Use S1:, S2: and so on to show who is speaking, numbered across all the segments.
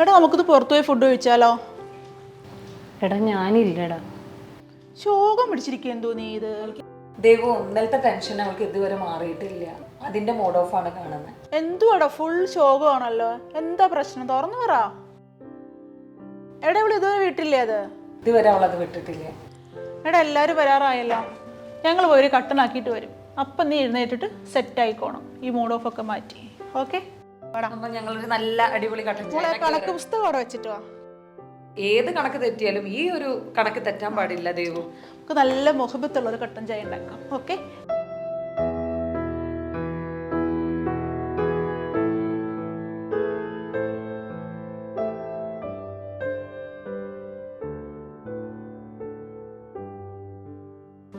S1: എടാ നമുക്കിത് പുറത്തു പോയി ഫുഡ് കഴിച്ചാലോ?
S2: എടാ ഞാനില്ലടാ.
S1: ശോകം പിടിച്ചിരിക്കുക എന്തോ നീ ഇത്.
S3: ദേവു ഇന്നലത്തെ ടെൻഷൻ അവൾക്ക് ഇതുവരെ മാറിയിട്ടില്ല. അതിന്റെ മോഡ് ഓഫ് ആണ് കാണുന്നത്
S1: എന്തുവാടാ ഫുൾ ശോകമാണല്ലോ. എന്താ പ്രശ്നം? തുറന്നു പറ. എടാ ഇവൾ ഇതുവരെ വീട്ടില്ലേ അത്?
S3: ഇതുവരെ അവളത് വിട്ടിട്ടില്ല.
S1: എടാ എല്ലാവരും വരാറായല്ലോ. ഞങ്ങൾ പോയി ഒരു കട്ടനാക്കിയിട്ട് വരും. അപ്പം നീ എഴുന്നേറ്റിട്ട് സെറ്റ് ആയിക്കോണം. ഈ മൂഡ് ഓഫ് ഒക്കെ മാറ്റി. ഓക്കെ
S3: അപ്പൊ നല്ല അടിപൊളി
S1: കണക്ക് പുസ്തകം അവിടെ വെച്ചിട്ട്
S3: ഏത് കണക്ക് തെറ്റിയാലും ഈ ഒരു കണക്ക് തെറ്റാൻ പാടില്ല ദൈവം.
S1: നമുക്ക് നല്ല മുഖബത്തുള്ള ഒരു കട്ടൻ ചായ ഉണ്ടാക്കാം. ഓക്കെ?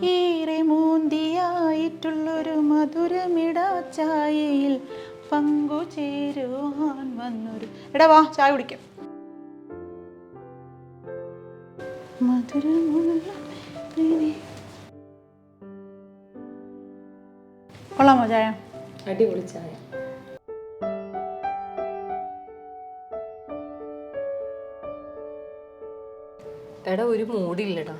S1: ഏറെ മൂന്തിയായിട്ടുള്ളൊരു മധുരമിടാ ചായയിൽ പങ്കുചേരുവാൻ വന്നൊരു എടാ വാ ചായ കുടിക്കാം. മധുരമുള്ള. കൊള്ളാമോ ചായ?
S3: അടിപൊളി ചായ.
S2: എടാ ഒരു മൂടില്ലടാ.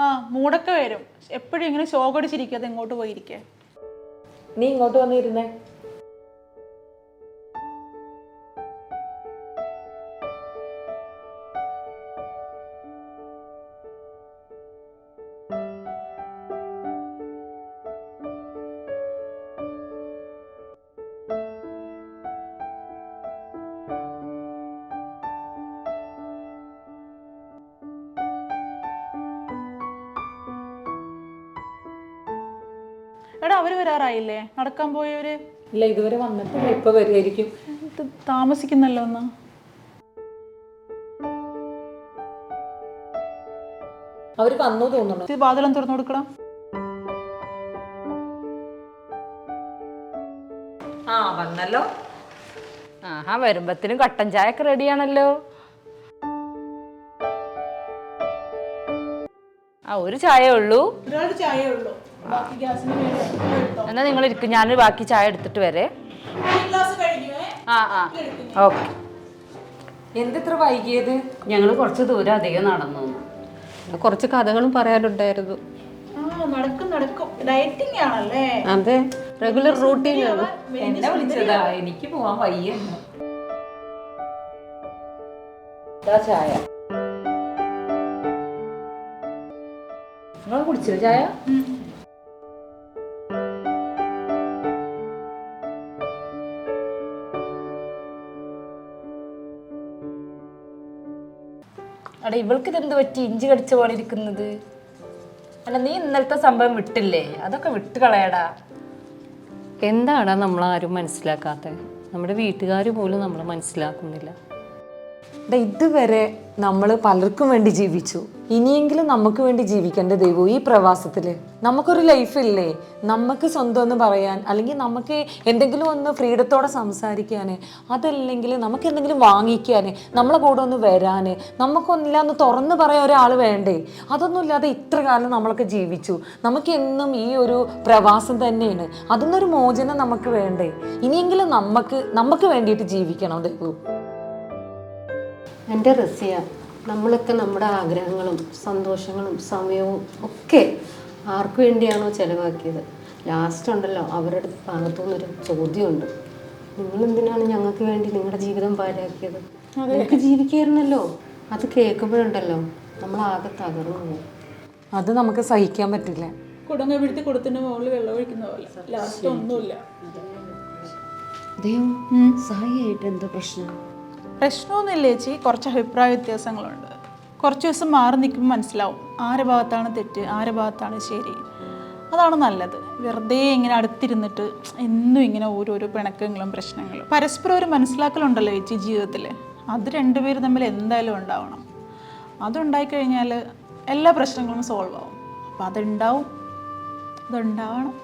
S1: ആ മൂടൊക്കെ വരും. എപ്പോഴും ഇങ്ങനെ ശോകടിച്ചിരിക്കാതെ എങ്ങോട്ട് പോയിരിക്കേ?
S3: നീ ഇങ്ങോട്ട് വന്നിരുന്നേ.
S1: അവർ വരാറായില്ലേ? നടക്കാൻ പോയവര്?
S3: ഇല്ല ഇതുവരെ വന്നിട്ടില്ല. ഇപ്പൊ വരുമായിരിക്കും
S1: ഇത് താമസിക്കുന്നല്ലോ ഒന്ന്
S3: അവർ വന്നു തോന്നുന്നു.
S1: ഇത് വാതിലം തുറന്നു കൊടുക്കണം.
S3: ആ വന്നല്ലോ.
S2: ആഹാ വരുമ്പത്തിനും കട്ടൻ ചായ ഒക്കെ റെഡിയാണല്ലോ. ആ ഒരു ചായ ഉള്ളൂ.
S1: ഒരാളുടെ ചായ ഉള്ളൂ.
S2: എന്നാ നിങ്ങൾ ഇരിക്കും ഞാൻ ബാക്കി ചായ എടുത്തിട്ട് വരെ. ആ ആ. ഓക്കെ.
S3: എന്തിത്ര വൈകിയത്?
S2: ഞങ്ങൾ കുറച്ച് ദൂരം അധികം നടന്നു. കുറച്ച് കഥകളും പറയാനുണ്ടായിരുന്നു.
S1: ആ നടക്കും നടക്കും. ഡയറ്റിംഗ് ആണല്ലേ?
S2: അതെ. റെഗുലർ റൂട്ടീൻ
S3: എന്നെ വിളിച്ചതാ. എനിക്ക് പോവാൻ വയ്യ. ചായ. നിങ്ങൾ കുടിച്ചില്ല ചായ?
S2: അടാ ഇവൾക്ക് ഇതെന്ത് പറ്റി? ഇഞ്ചി കടിച്ച പോലെ ഇരിക്കുന്നത്. അല്ല നീ ഇന്നലത്തെ സംഭവം വിട്ടില്ലേ? അതൊക്കെ വിട്ട് കളയടാ.
S4: എന്താടാ നമ്മളാരും മനസ്സിലാക്കാത്തത് നമ്മുടെ വീട്ടുകാർ പോലും നമ്മൾ മനസ്സിലാക്കുന്നില്ല.
S3: ഇതുവരെ നമ്മൾ പലർക്കും വേണ്ടി ജീവിച്ചു. ഇനിയെങ്കിലും നമുക്ക് വേണ്ടി ജീവിക്കേണ്ട ദൈവം ഈ പ്രവാസത്തിൽ നമുക്കൊരു ലൈഫില്ലേ നമുക്ക് സ്വന്തം എന്ന് പറയാൻ അല്ലെങ്കിൽ നമുക്ക് എന്തെങ്കിലും ഒന്ന് ഫ്രീഡത്തോടെ സംസാരിക്കാൻ അതല്ലെങ്കിൽ നമുക്ക് എന്തെങ്കിലും വാങ്ങിക്കാൻ നമ്മളെ കൂടെ ഒന്ന് വരാൻ നമുക്കൊന്നില്ല ഒന്ന് തുറന്ന് പറയാൻ ഒരാൾ വേണ്ടേ? അതൊന്നുമില്ലാതെ ഇത്ര കാലം നമ്മളൊക്കെ ജീവിച്ചു. നമുക്ക് എന്നും ഈ ഒരു പ്രവാസം തന്നെയാണ്. അതൊന്നൊരു മോചനം നമുക്ക് വേണ്ടേ? ഇനിയെങ്കിലും നമുക്ക് നമുക്ക് വേണ്ടിയിട്ട് ജീവിക്കണം ദൈവം
S4: എന്റെ റസിയ നമ്മളൊക്കെ നമ്മുടെ ആഗ്രഹങ്ങളും സന്തോഷങ്ങളും സമയവും ഒക്കെ ആർക്കു വേണ്ടിയാണോ ചിലവാക്കിയത്? ലാസ്റ്റ് ഉണ്ടല്ലോ അവരുടെ ഭാഗത്തു നിന്നൊരു ചോദ്യമുണ്ട്. നിങ്ങൾ എന്തിനാണ് ഞങ്ങൾക്ക് വേണ്ടി നിങ്ങളുടെ ജീവിതം പാഴാക്കിയത്? നിങ്ങൾക്ക് ജീവിക്കായിരുന്നല്ലോ. അത് കേൾക്കുമ്പോഴുണ്ടല്ലോ നമ്മൾ ആകെ തകർന്നു പോകും
S3: അത് നമുക്ക് സഹിക്കാൻ പറ്റില്ല.
S1: കുടങ്ങ പിടുത്തി കൊടുത്തിന്റെ മുകളിൽ വെള്ളം ഒഴിക്കുന്ന പോലെ. ലാസ്റ്റ് ഒന്നുമില്ല.
S4: ദൈവം സായിയായിട്ട് എന്താ പ്രശ്നം.
S1: പ്രശ്നമൊന്നുമില്ല ചേച്ചി. കുറച്ച് അഭിപ്രായ വ്യത്യാസങ്ങളുണ്ട്. കുറച്ച് ദിവസം മാറി നിൽക്കുമ്പോൾ മനസ്സിലാവും. ആരെ ഭാഗത്താണ് തെറ്റ് ആരെ ഭാഗത്താണ് ശരി. അതാണ് നല്ലത്. വെറുതെ ഇങ്ങനെ അടുത്തിരുന്നിട്ട് എന്നും ഇങ്ങനെ ഓരോരോ പിണക്കങ്ങളും പ്രശ്നങ്ങളും. പരസ്പരം ഒരു മനസ്സിലാക്കലുണ്ടല്ലോ ചേച്ചി ജീവിതത്തിൽ അത് രണ്ടുപേരും തമ്മിൽ എന്തായാലും ഉണ്ടാവണം. അതുണ്ടായി കഴിഞ്ഞാൽ എല്ലാ പ്രശ്നങ്ങളും സോൾവ് ആവും. അപ്പം അതുണ്ടാവും. അതുണ്ടാവണം.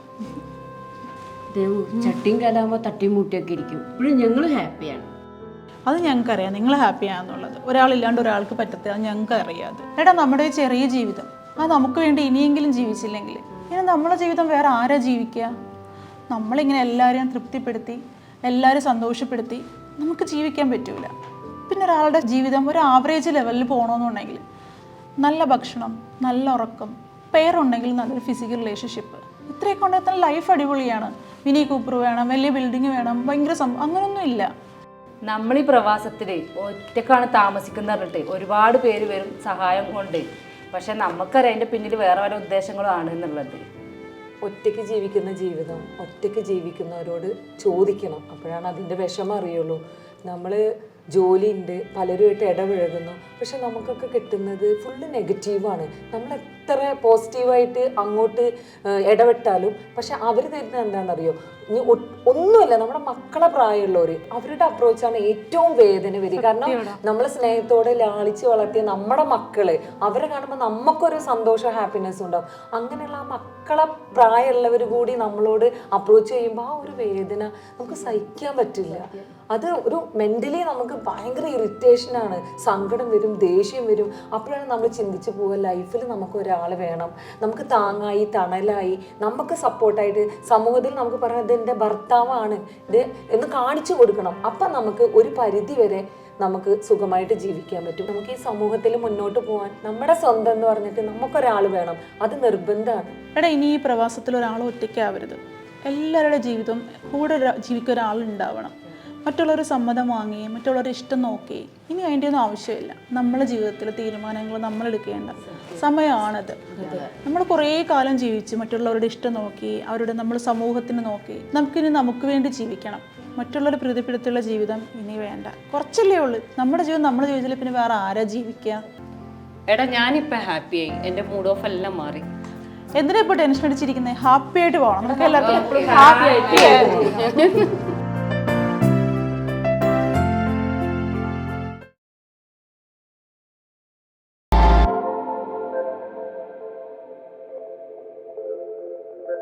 S4: ദേവു ചട്ടിയും കലാകുമ്പോൾ തട്ടിയും മുട്ടിയൊക്കെ ഇരിക്കും. ഇപ്പോഴും ഞങ്ങൾ ഹാപ്പിയാണ്
S1: അത് ഞങ്ങൾക്കറിയാം. നിങ്ങൾ ഹാപ്പിയാണെന്നുള്ളത് ഒരാളില്ലാണ്ട് ഒരാൾക്ക് പറ്റത്തില്ല. അത് ഞങ്ങൾക്ക് അറിയാം എടാ നമ്മുടെ ചെറിയ ജീവിതം. അത് നമുക്ക് വേണ്ടി ഇനിയെങ്കിലും ജീവിച്ചില്ലെങ്കിൽ. ഇനി നമ്മളെ ജീവിതം വേറെ ആരാ ജീവിക്കുക? നമ്മളിങ്ങനെ എല്ലാവരെയും തൃപ്തിപ്പെടുത്തി എല്ലാവരും സന്തോഷപ്പെടുത്തി നമുക്ക് ജീവിക്കാൻ പറ്റൂല. പിന്നെ ഒരാളുടെ ജീവിതം ഒരു ആവറേജ് ലെവലിൽ പോകണമെന്നുണ്ടെങ്കിൽ നല്ല ഭക്ഷണം നല്ല ഉറക്കം പേരുണ്ടെങ്കിൽ നല്ലൊരു ഫിസിക്കൽ റിലേഷൻഷിപ്പ് ഇത്രയൊക്കെ ഉണ്ടെങ്കിൽ ലൈഫ് അടിപൊളിയാണ്. മിനി കൂപ്പർ വേണം വലിയ ബിൽഡിംഗ് വേണം ഭയങ്കര സം അങ്ങനെയൊന്നും ഇല്ല.
S2: നമ്മൾ ഈ പ്രവാസത്തിൽ ഒറ്റക്കാണ് താമസിക്കുന്ന പറഞ്ഞിട്ട് ഒരുപാട് പേര് വരും സഹായം കൊണ്ട് പക്ഷെ നമുക്കറിയാം അതിന്റെ പിന്നിൽ വേറെ പല ഉദ്ദേശങ്ങളും ആണ് എന്നുള്ളത്.
S3: ഒറ്റയ്ക്ക് ജീവിക്കുന്ന ജീവിതം ഒറ്റയ്ക്ക് ജീവിക്കുന്നവരോട് ചോദിക്കണം. അപ്പോഴാണ് അതിന്റെ വിഷമം അറിയുള്ളൂ. നമ്മൾ ജോലിയുണ്ട് പലരുമായിട്ട് ഇടപഴകുന്നു. പക്ഷെ നമുക്കൊക്കെ കിട്ടുന്നത് ഫുള്ള് നെഗറ്റീവാണ് നമ്മൾ എത്ര പോസിറ്റീവായിട്ട് അങ്ങോട്ട് ഇടപെട്ടാലും പക്ഷെ അവർ തരുന്നത് എന്താണെന്നറിയോ? ഒന്നുമല്ല നമ്മുടെ മക്കളെ പ്രായമുള്ളവർ അവരുടെ അപ്രോച്ചാണ് ഏറ്റവും വേദന വരിക. കാരണം നമ്മൾ സ്നേഹത്തോടെ ലാളിച്ച് വളർത്തിയ നമ്മുടെ മക്കൾ അവരെ കാണുമ്പോൾ നമുക്കൊരു സന്തോഷം ഹാപ്പിനെസ് ഉണ്ടാവും. അങ്ങനെയുള്ള ആ മക്കളെ പ്രായമുള്ളവർ കൂടി നമ്മളോട് അപ്രോച്ച് ചെയ്യുമ്പോൾ ആ ഒരു വേദന നമുക്ക് സഹിക്കാൻ പറ്റില്ല. അത് ഒരു മെന്റലി നമുക്ക് ഭയങ്കര ഇറിറ്റേഷൻ ആണ്. സങ്കടം വരും ദേഷ്യം വരും. അപ്പോഴാണ് നമ്മൾ ചിന്തിച്ച് പോവുക ലൈഫിൽ നമുക്ക് ഒരാൾ വേണം. നമുക്ക് താങ്ങായി തണലായി നമുക്ക് സപ്പോർട്ടായിട്ട് സമൂഹത്തിൽ നമുക്ക് പറയാം ഇത് എന്റെ ഭർത്താവാണ്. ഇത് എന്ന് കാണിച്ചു കൊടുക്കണം. അപ്പം നമുക്ക് ഒരു പരിധി വരെ നമുക്ക് സുഖമായിട്ട് ജീവിക്കാൻ പറ്റും. നമുക്ക് ഈ സമൂഹത്തിൽ മുന്നോട്ട് പോകാൻ നമ്മുടെ സ്വന്തം എന്ന് പറഞ്ഞിട്ട് നമുക്കൊരാൾ വേണം. അത് നിർബന്ധമാണ്.
S1: എടാ ഇനി ഈ പ്രവാസത്തിൽ ഒരാൾ ഒറ്റയ്ക്കാവരുത്. എല്ലാവരുടെ ജീവിതം കൂടെ ജീവിക്കൊരാളുണ്ടാവണം മറ്റുള്ളവർ സമ്മതം വാങ്ങി മറ്റുള്ളവരുടെ ഇഷ്ടം നോക്കി ഇനി അതിന്റെ ഒന്നും ആവശ്യമില്ല. നമ്മളെ ജീവിതത്തിൽ തീരുമാനങ്ങൾ നമ്മൾ എടുക്കേണ്ട സമയമാണത്. നമ്മൾ കുറേ കാലം ജീവിച്ച് മറ്റുള്ളവരുടെ ഇഷ്ടം നോക്കി അവരുടെ നമ്മൾ സമൂഹത്തിന് നോക്കി നമുക്കിനി നമുക്ക് വേണ്ടി ജീവിക്കണം. മറ്റുള്ളവരുടെ പ്രീതിപ്പെടുത്തുള്ള ജീവിതം ഇനി വേണ്ട. കുറച്ചല്ലേ ഉള്ളൂ. നമ്മുടെ ജീവിതം നമ്മൾ ജീവിതത്തിൽ പിന്നെ വേറെ ആരാ ജീവിക്കുക?
S5: എടാ ഞാനിപ്പോൾ ഹാപ്പിയായി എന്റെ മൂഡ് ഓഫ് എല്ലാം മാറി.
S1: എന്തിനാ ഇപ്പോൾ ടെൻഷൻ അടിച്ചിരിക്കുന്നത് ഹാപ്പി ആയിട്ട് പോകണം നമുക്ക് എല്ലാവർക്കും ഹാപ്പി ആയിട്ട്